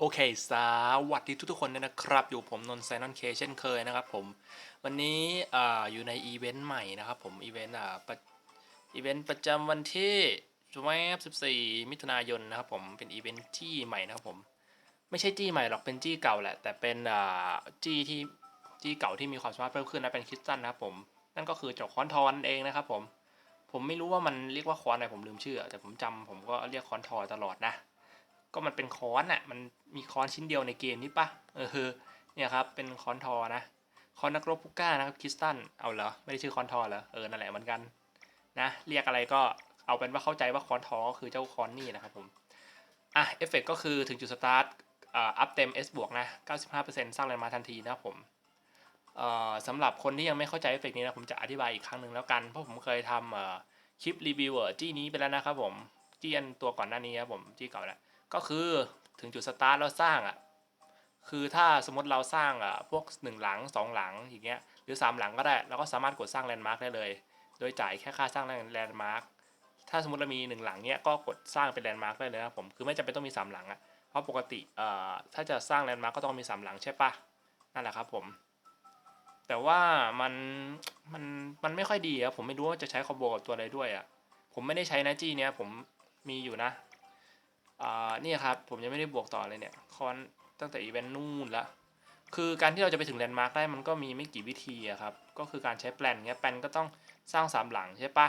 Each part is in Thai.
โอเคสวัสดีทุกๆคนนะครับ อยู่ผมนนท์ไซนอนเคเช่นเคยนะครับผม วันนี้ออยู่ในอีเวนต์ใหม่นะครับผมอีเวนต์อ่าอีเวนต์ประจำวันที่แวบ14 มิถุนายนนะครับผมเป็นอีเวนต์จี้ใหม่นะครับผม ไม่ใช่จี้ใหม่หรอกเป็นจี้เก่าแหละ แต่เป็นอ่าจี้ที่จี้เก่าที่มีความสามารถเพิ่มขึ้นนะเป็นคริสตัลนะครับผม นั่นก็คือเจ้าคอนทอนเองนะครับผม ผมไม่รู้ว่ามันเรียกว่าคอนอะไรผมลืมชื่อแต่ผมจำผมก็เรียกคอนทอตลอดนะ ก็มันเป็นค้อนอะมันมีค้อนชิ้นเดียวในเกมนี้ปะเออเนี่ยครับเป็นค้อนทอนะค้อนนักรบพุก้านะครับคริสตันเอาเหรอไม่ได้ชื่อค้อนทอเหรอเออนั่นแหละเหมือนกันนะเรียกอะไรก็เอาเป็นว่าเข้าใจว่าค้อนทอก็คือเจ้าค้อนนี่นะครับผมอะเอฟเฟกก็คือถึงจุดสตาร์ทอ่าอัพเต็ม S บวกนะ 95%สร้างแรงมาทันทีนะครับผมเอ่อสำหรับคนที่ยังไม่เข้าใจเอฟเฟกนี้นะผมจะอธิบายอีกครั้งหนึ่งแล้วกัน เพราะผมเคยทำเอ่อคลิปรีวิวเวอร์จี้นี้ไปแล้วนะครับผมจี้อันตัวก่อนหน้านี้ครับผมจี้เก่าแล้ว ก็คือถึงจุดสตาร์ทเราสร้างอะคือถ้าสมมติเราสร้างอะพวกหนึ่งหลังสองหลังอย่างเงี้ยหรือสามหลังก็ได้เราก็สามารถกดสร้างแลนด์มาร์กได้เลย โดยจ่ายแค่ค่าสร้างแลนด์มาร์กถ้าสมมติเรามีหนึ่งหลังเนี้ยก็กดสร้างเป็นแลนด์มาร์กได้เลยนะผมคือไม่จำเป็นต้องมีสามหลังอะเพราะปกติเอ่อถ้าจะสร้างแลนด์มาร์กก็ต้องมีสามหลังใช่ปะนั่นแหละครับผม แต่ว่ามันมันมันไม่ค่อยดีครับผมไม่รู้ว่าจะใช้คอมโบกับตัวอะไรด้วยอะผมไม่ได้ใช้นะจี้เนี้ยผมมีอยู่นะ อ่านี่ครับ ผมยังไม่ได้บวกต่อเลยเนี่ยคอนตั้งแต่อีเวนต์นู่นละคือการที่เราจะไปถึงแลนด์มาร์กได้มันก็มีไม่กี่วิธีครับ ก็คือการใช้แปลนเงี้ยแปลนก็ต้องสร้างสามหลังใช่ปะ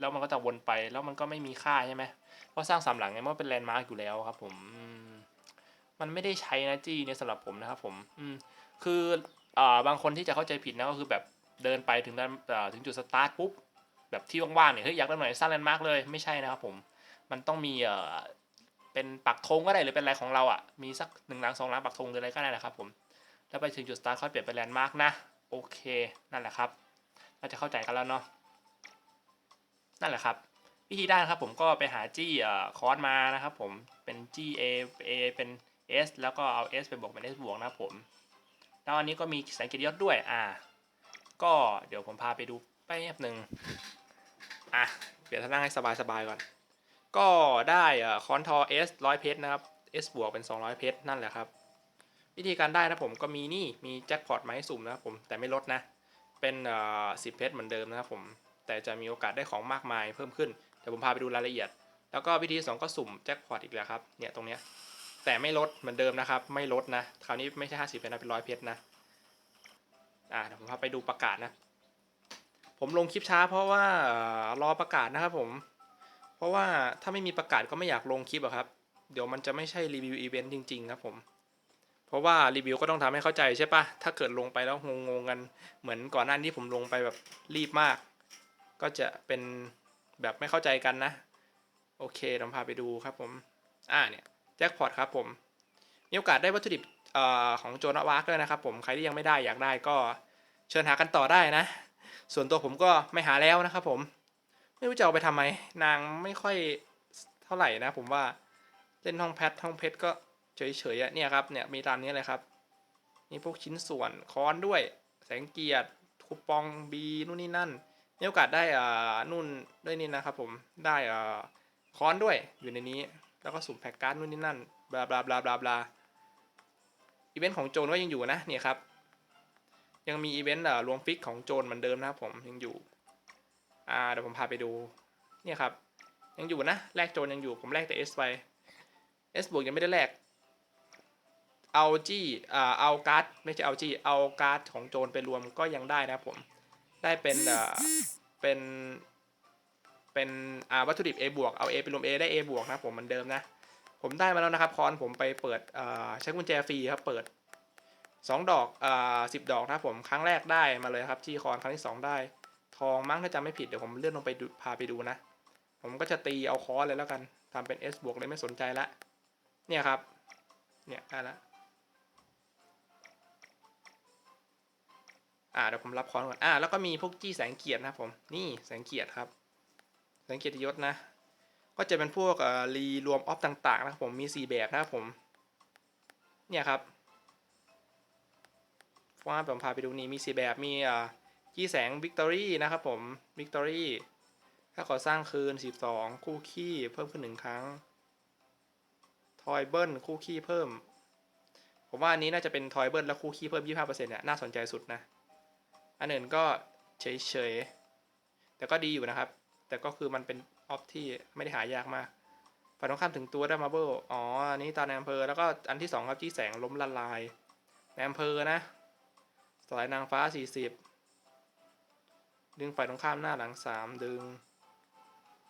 แล้วมันก็จะวนไปแล้วมันก็ไม่มีค่าใช่ไหมเพราะสร้างสามหลังเนี่ยมันเป็นแลนด์มาร์กอยู่แล้วครับผมมันไม่ได้ใช้นะจี้เนี่ยสำหรับผมนะครับผมอืมคืออ่าบางคนที่จะเข้าใจผิดนะก็คือแบบเดินไปถึงด้านถึงจุดสตาร์ทปุ๊บแบบที่ว่างๆเนี่ยเฮ้ยอยากได้หน่อยสร้างแลนด์มาร์กเลยไม่ใช่นะครับผมมันต้องมี เป็นปักธงก็ได้หรือเป็นอะไรของเราอะมีสักหนึ่งหลังสองหลังปักธงหรืออะไรก็ได้นะครับผมแล้วไปถึงจุดสตาร์ทค่อยเปลี่ยนเป็นแลนด์มาร์กนะโอเคนั่นแหละครับเราจะเข้าใจกันแล้วเนาะนั่นแหละครับวิธีได้นะครับผมก็ไปหาจี้คอร์สมานะครับผมเป็นจี้ A A เป็น S แล้วก็เอา S ไปบวกเป็น S บวกนะผมแล้วอันนี้ก็มีแสงเกียรติยศด้วยอ่า ก็เดี๋ยวผมพาไปดูแป๊บหนึ่งอะเปลี่ยนท่านั่งให้สบายๆก่อน ก็ได้คอนทอ S ร้อยเพชรนะครับ S บวกเป็น 200 เพชรนั่นแหละครับ วิธีการได้นะผมก็มีนี่มีแจ็คพอตมาให้สุ่มนะครับผมแต่ไม่ลดนะ เป็นสิบเพชรเหมือนเดิมนะครับผมแต่จะมีโอกาสได้ของมากมายเพิ่มขึ้นเดี๋ยวผมพาไปดูรายละเอียด แล้วก็วิธีสองก็สุ่มแจ็คพอตอีกแล้วครับเนี่ยตรงเนี้ยแต่ไม่ลดเหมือนเดิมนะครับ ไม่ลดนะคราวนี้ไม่ใช่50เพชรนะเป็นร้อยเพชรนะอ่าเดี๋ยวผมพาไปดูประกาศนะ ผมลงคลิปช้าเพราะว่ารอประกาศนะครับผม เพราะว่าถ้าไม่มีประกาศก็ไม่อยากลงคลิปอะครับ เดี๋ยวมันจะไม่ใช่รีวิวอีเวนต์จริง ๆ ครับผม เพราะว่ารีวิวก็ต้องทำให้เข้าใจใช่ปะถ้าเกิดลงไปแล้วงงๆกันเหมือนก่อนหน้านี้ผมลงไปแบบรีบมาก ก็จะเป็นแบบไม่เข้าใจกันนะ โอเคเราพาไปดูครับผม อ่าเนี่ยแจ็คพอตครับผม มีโอกาสได้วัตถุดิบออของโจนวาร์กด้วยนะครับผม ใครที่ยังไม่ได้อยากได้ก็เชิญหากันต่อได้นะ ส่วนตัวผมก็ไม่หาแล้วนะครับผม ไม่รู้จะเอาไปทำไม นางไม่ค่อยเท่าไหร่นะ ผมว่าเล่นห้องแพทห้องเพชรก็เฉยๆอะเนี่ยครับเนี่ยมีตามนี้เลยครับมีพวกชิ้นส่วนค้อนด้วย แสงเกียรติคูปองบีนู่นนี่นั่นมีโอกาสได้อ่านู่นด้วยนี่นะครับ ผมได้อ่าค้อนด้วยอยู่ในนี้ แล้วก็สุ่มแพ็กการ์ดนู่นนี่นั่นบลาบลาบลาบลาบลาอีเวนต์ของโจนก็ยังอยู่นะเนี่ยครับ ยังมีอีเวนต์อ่ารวมฟิกของโจนเหมือนเดิมนะครับผมยังอยู่ อ่าเดี๋ยวผมพาไปดูเนี่ยครับ ยังอยู่นะแลกโจนยังอยู่ผมแลกแต่ S ไป S บวกยังไม่ได้แลกเอาจี้อ่าเอาการ์ดไม่ใช่เอาจี้เอาการ์ดของโจนไปรวมก็ยังได้นะครับผมได้เป็นอ่าเป็นเป็นอ่าวัตถุดิบ A บวกเอา A ไปรวม A ได้ A บวกนะผมเหมือนเดิมนะ ผมได้มาแล้วนะครับคอนผมไปเปิดอ่าใช้กุญแจฟรีครับเปิดสองดอกอ่าสิบดอกนะครับผมครั้งแรกได้มาเลยครับจี้คอนครั้งที่สองได้ ทองมั้งถ้าจำไม่ผิดเดี๋ยวผมเลื่อนลงไปพาไปดูนะ ผมก็จะตีเอาคอร์สเลยแล้วกันทำเป็น S บวกเลยไม่สนใจละ เนี่ยครับ เนี่ยได้ละอ่าเดี๋ยวผมรับคอนก่อน อ่า แล้วก็มีพวกจี้แสงเกียรตินะผม นี่แสงเกียรติครับ แสงเกียรติยศนะ ก็จะเป็นพวกเอ่อรีรวมออฟต่างๆนะครับผม มี 4 แบบนะครับผม เนี่ยครับว่าผมพาไปดูนี่ มี 4 แบบ มีอ่า ขี้แสงวิกตอรี่นะครับผมวิกตอรี่ถ้าขอสร้างคืน 12 คู่ขี้เพิ่มขึ้นหนึ่งครั้ง ทอยเบิลคู่ขี้เพิ่ม ผมว่าอันนี้น่าจะเป็นทอยเบิร์ดแล้วคู่ขี้เพิ่ม 25%เนี่ยน่าสนใจสุดนะ อันอื่นก็เฉยๆ แต่ก็ดีอยู่นะครับ แต่ก็คือมันเป็นออฟที่ไม่ได้หายากมากฝ่ายตรงข้ามถึงตัวได้มาเบิลอ๋อ อันนี้ตาในอำเภอ แล้วก็อันที่สองครับจี้แสงล้มละลายในอำเภอนะสายนางฟ้า 40 ดึงฝ่ายตรงข้ามหน้าหลัง3ดึง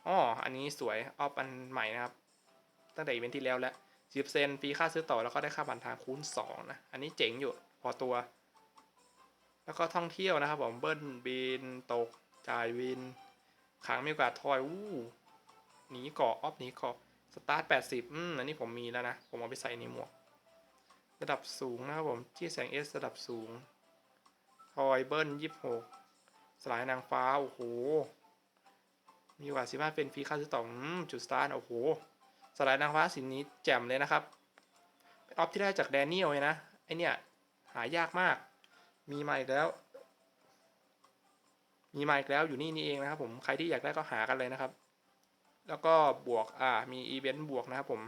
อ๋ออันนี้สวยออฟอันใหม่นะครับ ตั้งแต่อีเวนท์ที่แล้วแล้วสิบเซนฟรีค่าซื้อต่อแล้วก็ได้ค่าผ่านทางคูณ2นะอันนี้เจ๋งอยู่พอตัว แล้วก็ท่องเที่ยวนะครับผมเบิ้ลบินตกจ่ายวินขังมีโอกาสทอยอู้หนีเกาะออฟหนีเกาะสตาร์ทแปดสิบอืมอันนี้ผมมีแล้วนะ ผมเอาไปใส่ในหมวก ระดับสูงนะครับผมที่แสงเอสระดับสูง ทอยเบิ้ลยี่สิบหก สลายนางฟ้า โอ้โห มีโอกาสสิบห้าเป็นฟรีค่าซื้อต่อจุดสตาร์โอ้โห สลายนางฟ้าสีนี้แจ่มเลยนะครับเป็นออฟที่ได้จากแดเนียลเลยนะ ไอเนี่ย หายากมาก มีมาอีกแล้ว มีมาอีกแล้วอยู่นี่นี่เองนะครับผมใครที่อยากได้ก็หากันเลยนะครับ แล้วก็บวกอ่ามีอีเวนต์บวกนะครับผม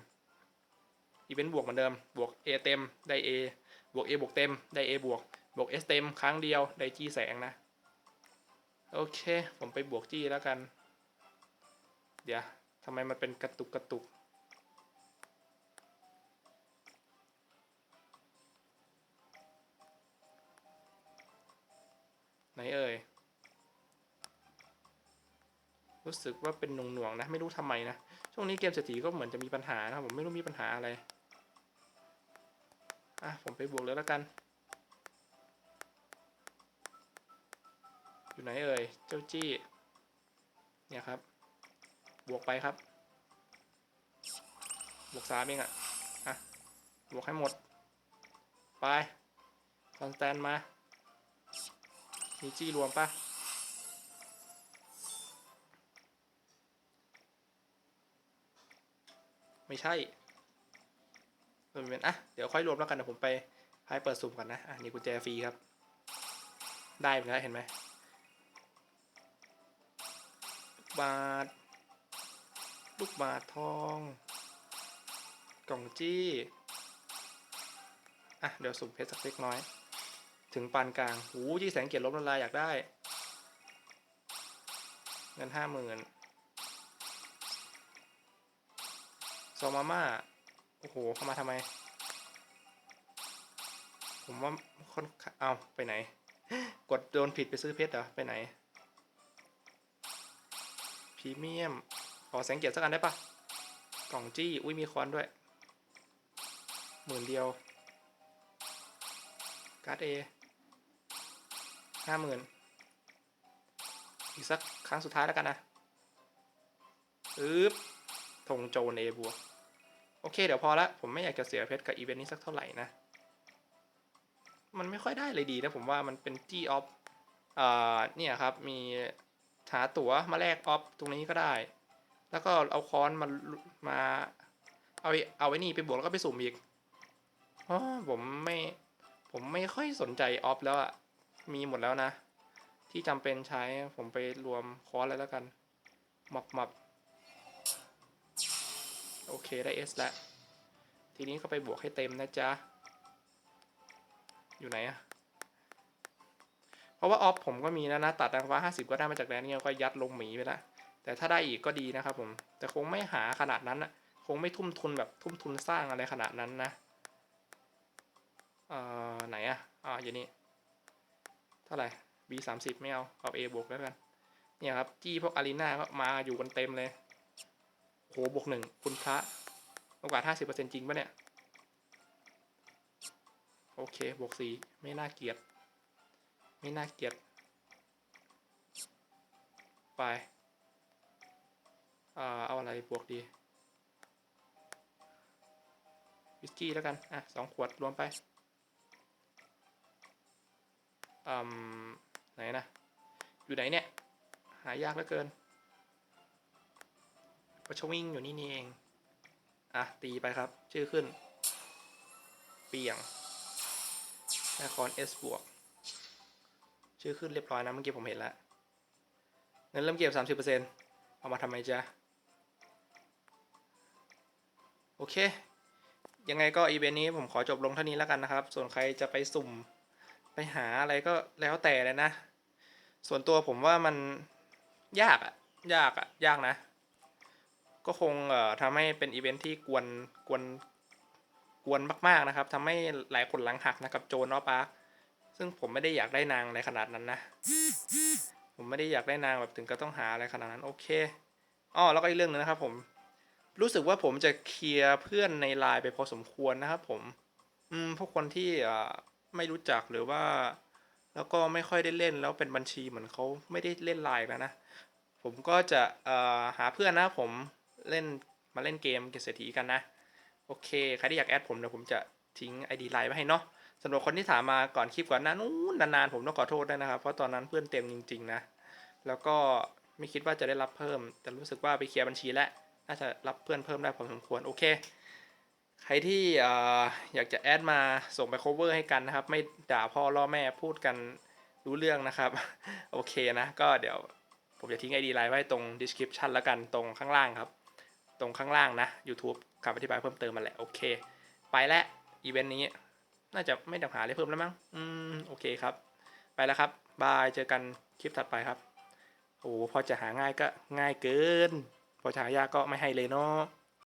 อีเวนต์บวกเหมือนเดิม บวก A เต็ม ได้ A บวก A บวกเต็ม ได้ A บวก บวก S เต็ม ครั้งเดียว ได้ G แสงนะ โอเค ผมไปบวก G แล้วกัน เดี๋ยวทำไมมันเป็นกระตุกกระตุก ไหนเอ่ย รู้สึกว่าเป็นหน่วงๆนะ ไม่รู้ทำไมนะ ช่วงนี้เกมเศรษฐีก็เหมือนจะมีปัญหานะผมไม่รู้มีปัญหาอะไร อะ ผมไปบวกเลยแล้วกัน อยู่ไหนเอ่ย เจ้าจี้ เนี่ยครับ บวกไปครับ บวกสามเองอะอะ บวกให้หมด ไปคอนสแตนมา มีจี้รวมปะไม่ใช่เออเป็นอะ เดี๋ยวค่อยรวมแล้วกันเดี๋ยวผมไปให้เปิดสุ่มก่อนนะ อะ นี่กุญแจฟรีครับ ได้เหมือนกันเห็นไหม บาท ลูกบาททอง กล่องจี้ อะ เดี๋ยวสุ่มเพชรสักเล็กน้อย ถึงปานกลางหูยี่แสงเกียรติลบละลายอยากได้ เงินห้าหมื่นซอมาม่า โอ้โห เข้ามาทำไม ผมว่าคนเอาไปไหน กดโดนผิดไปซื้อเพชรเหรอ ไปไหน พรีเมียมขอแสงเกียรติสักอันได้ปะกล่องจี้ อุ้ยมีคอนด้วย หมื่นเดียว การ์ดเอห้าหมื่นอีกสักครั้งสุดท้ายแล้วกันนะอึ๊บธงโจนเอบวกโอเค เดี๋ยวพอละ ผมไม่อยากจะเสียเพชรกับอีเวนต์นี้สักเท่าไหร่นะ มันไม่ค่อยได้เลยดีนะผมว่ามันเป็นจี้ออฟอ่าเนี่ยครับ มี หาตั๋วมาแลกออฟตรงนี้ก็ได้ แล้วก็เอาค้อนมามาเอาเอาไว้นี่ไปบวกแล้วก็ไปสุ่มอีกอ๋อผมไม่ผมไม่ค่อยสนใจออฟแล้วอะมีหมดแล้วนะ ที่จำเป็นใช้ผมไปรวมคอร์สเลยแล้วกันหมับหมับโอเคได้ S แล้ว ทีนี้ก็ไปบวกให้เต็มนะจ๊ะ อยู่ไหนอะ เพราะว่าออฟผมก็มีนะนะตัดดังฟ้าห้าสิบก็ได้มาจากแดนนี่ก็ยัดลงหมีไปละแต่ถ้าได้อีกก็ดีนะครับผม แต่คงไม่หาขนาดนั้นอะคงไม่ทุ่มทุนแบบทุ่มทุนสร้างอะไรขนาดนั้นนะเอ่อไหนอะอ่าอยู่นี่เท่าไหร่ B สามสิบไม่เอาเอา A บวกแล้วกันเนี่ยครับจี้พวกอารีนาก็มาอยู่กันเต็มเลยโหบวกหนึ่งคุณพระโอกาสห้าสิบเปอร์เซ็นต์จริงปะเนี่ย โอเค บวกสี่ไม่น่าเกลียด ไม่น่าเกลียด ไปอ่าเอาอะไรบวกดี วิสกี้แล้วกัน อะสองขวดรวมไปอืมไหนนะ อยู่ไหนเนี่ย หายากเหลือเกินก็ชวิ่งอยู่นี่นี่เอง อะ ตีไปครับ ชื่อขึ้น เปียงนครเอสบวก ชื่อขึ้นเรียบร้อยนะเมื่อกี้ผมเห็นแล้วเงินเริ่มเก็บสามสิบเปอร์เซ็นต์เอามาทำไมจ๊ะ โอเค ยังไงก็อีเวนต์นี้ผมขอจบลงเท่านี้แล้วกันนะครับ ส่วนใครจะไปสุ่มไปหาอะไรก็แล้วแต่เลยนะ ส่วนตัวผมว่ามันยากอะยากอะยากนะ ก็คงเอ่อทำให้เป็นอีเวนท์ที่กวนกวนกวนมากๆนะครับทำให้หลายคนหลังหักนะกับโจนเนาะปาร์ค ซึ่งผมไม่ได้อยากได้นางอะไรขนาดนั้นนะ ผมไม่ได้อยากได้นางแบบถึงก็ต้องหาอะไรขนาดนั้นโอเคอ๋อแล้วก็อีกเรื่องหนึงนะครับ ผม รู้สึกว่าผมจะเคลียร์เพื่อนในไลน์ไปพอสมควรนะครับ ผม อืมพวกคนที่อ่าไม่รู้จักหรือว่า แล้วก็ไม่ค่อยได้เล่นแล้วเป็นบัญชีเหมือนเขาไม่ได้เล่นไลน์แล้วนะผมก็จะเอ่อหาเพื่อนนะครับผมเล่นมาเล่นเกมเกษตรถีกันนะ โอเค ใครที่อยากแอดผมเดี๋ยวผมจะทิ้ง ID ไลน์ไว้ให้เนาะ สำหรับคนที่ถามมาก่อนคลิปก่อนหน้านู้นนานๆผมต้องขอโทษด้วยนะครับ เพราะตอนนั้นเพื่อนเต็มจริง ๆ นะ แล้วก็ไม่คิดว่าจะได้รับเพิ่ม แต่รู้สึกว่าไปเคลียร์บัญชีแล้วน่าจะรับเพื่อนเพิ่มได้พอสมควรโอเค ใครที่เอ่ออยากจะแอดมาส่งไป cover ให้กันนะครับ ไม่ด่าพ่อล่อแม่พูดกันรู้เรื่องนะครับ โอเคนะ ก็เดี๋ยวผมจะทิ้ง ID ไลน์ไว้ตรง description แล้วกันตรงข้างล่างครับ ตรงข้างล่างนะ YouTube คำอธิบายเพิ่มเติมมาแหละโอเค ไปแล้วอีเวนต์นี้ น่าจะไม่ต้องหาอะไรเพิ่มแล้วมั้ง อืม โอเคครับ ไปแล้วครับ บาย เจอกันคลิปถัดไปครับ โอ้พอจะหาง่ายก็ง่ายเกิน พอจะหายากก็ไม่ให้เลยเนาะ